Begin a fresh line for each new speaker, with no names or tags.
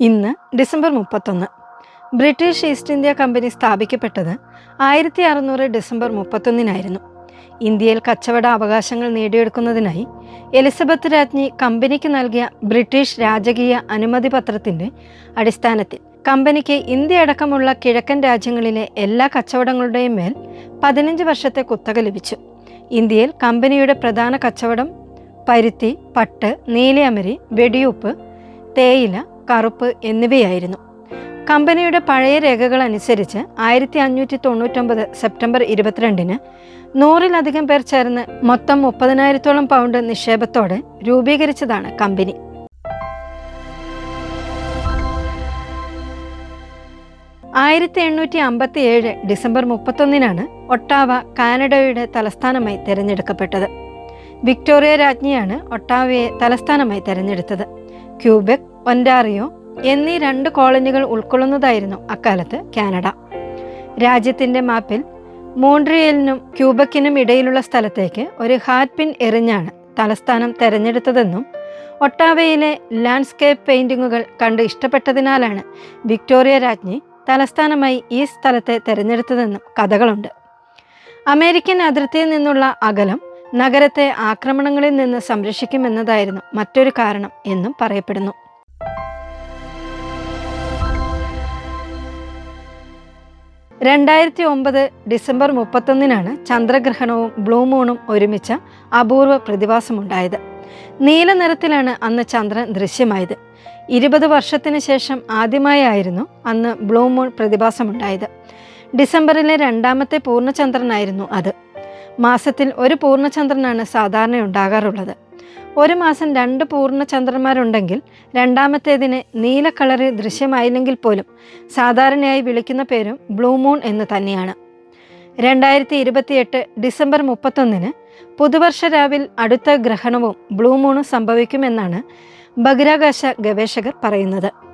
ഇന്ന് ഡിസംബർ മുപ്പത്തൊന്ന്. British East India company സ്ഥാപിക്കപ്പെട്ടത് ആയിരത്തി അറുന്നൂറ് ഡിസംബർ മുപ്പത്തൊന്നിനായിരുന്നു. ഇന്ത്യയിൽ കച്ചവട അവകാശങ്ങൾ നേടിയെടുക്കുന്നതിനായി എലിസബത്ത് രാജ്ഞി കമ്പനിക്ക് നൽകിയ ബ്രിട്ടീഷ് രാജകീയ അനുമതി പത്രത്തിന്റെ അടിസ്ഥാനത്തിൽ കമ്പനിക്ക് ഇന്ത്യ അടക്കമുള്ള കിഴക്കൻ രാജ്യങ്ങളിലെ എല്ലാ കച്ചവടങ്ങളുടെയും മേൽ പതിനഞ്ച് വർഷത്തെ കുത്തക ലഭിച്ചു. ഇന്ത്യയിൽ കമ്പനിയുടെ പ്രധാന കച്ചവടം പരുത്തി പട്ട് നീലയമരി വെടിയുപ്പ് തേയില കറുപ്പ് എന്നിവയായിരുന്നു. കമ്പനിയുടെ പഴയ രേഖകൾ അനുസരിച്ച് ആയിരത്തി അഞ്ഞൂറ്റി തൊണ്ണൂറ്റൊമ്പത് സെപ്റ്റംബർ ഇരുപത്തിരണ്ടിന് നൂറിലധികം പേർ ചേർന്ന് മൊത്തം മുപ്പതിനായിരത്തോളം പൗണ്ട് നിക്ഷേപത്തോടെ രൂപീകരിച്ചതാണ് കമ്പനി. ആയിരത്തി എണ്ണൂറ്റി അമ്പത്തി ഏഴ് ഡിസംബർ മുപ്പത്തൊന്നിനാണ് ഒട്ടാവ കാനഡയുടെ തലസ്ഥാനമായി തിരഞ്ഞെടുക്കപ്പെട്ടത്. വിക്ടോറിയ രാജ്ഞിയാണ് ഒട്ടാവയെ തലസ്ഥാനമായി തിരഞ്ഞെടുത്തത്. ക്യൂബെക് ഒന്റാറിയോ എന്നീ രണ്ട് കോളനികൾ ഉൾക്കൊള്ളുന്നതായിരുന്നു അക്കാലത്ത് കാനഡ. രാജ്യത്തിന്റെ മാപ്പിൽ മോൺട്രിയലിനും ക്യൂബക്കിനും ഇടയിലുള്ള സ്ഥലത്തേക്ക് ഒരു ഹാറ്റ് പിൻ എറിഞ്ഞാണ് തലസ്ഥാനം തെരഞ്ഞെടുത്തതെന്നും ഒട്ടാവയിലെ ലാൻഡ്സ്കേപ്പ് പെയിന്റിങ്ങുകൾ കണ്ട് ഇഷ്ടപ്പെട്ടതിനാലാണ് വിക്ടോറിയ രാജ്ഞി തലസ്ഥാനമായി ഈ സ്ഥലത്തെ തെരഞ്ഞെടുത്തതെന്നും കഥകളുണ്ട്. അമേരിക്കൻ അതിർത്തിയിൽ നിന്നുള്ള അകലം നഗരത്തെ ആക്രമണങ്ങളിൽ നിന്ന് സംരക്ഷിക്കുമെന്നതായിരുന്നു മറ്റൊരു കാരണം എന്നും പറയപ്പെടുന്നു. രണ്ടായിരത്തി ഒമ്പത് ഡിസംബർ മുപ്പത്തൊന്നിനാണ് ചന്ദ്രഗ്രഹണവും ബ്ലൂ മൂണും ഒരുമിച്ച അപൂർവ പ്രതിഭാസമുണ്ടായത്. നീല നിറത്തിലാണ് അന്ന് ചന്ദ്രൻ ദൃശ്യമായത്. ഇരുപത് വർഷത്തിന് ശേഷം ആദ്യമായായിരുന്നു അന്ന് ബ്ലൂമൂൺ പ്രതിഭാസമുണ്ടായത്. ഡിസംബറിലെ രണ്ടാമത്തെ പൂർണചന്ദ്രനായിരുന്നു അത്. മാസത്തിൽ ഒരു പൂർണചന്ദ്രനാണ് സാധാരണ ഉണ്ടാകാറുള്ളത്. ഒരു മാസം രണ്ട് പൂർണചന്ദ്രന്മാരുണ്ടെങ്കിൽ രണ്ടാമത്തേതിന് നീല കളറിൽ ദൃശ്യമായില്ലെങ്കിൽ പോലും സാധാരണയായി വിളിക്കുന്ന പേരും ബ്ലൂ മൂൺ എന്ന് തന്നെയാണ്. രണ്ടായിരത്തി ഇരുപത്തിയെട്ട് ഡിസംബർ മുപ്പത്തൊന്നിന് പുതുവർഷ രാവിൽ അടുത്ത ഗ്രഹണവും ബ്ലൂ മൂണും സംഭവിക്കുമെന്നാണ് ബഹിരാകാശ ഗവേഷകർ പറയുന്നത്.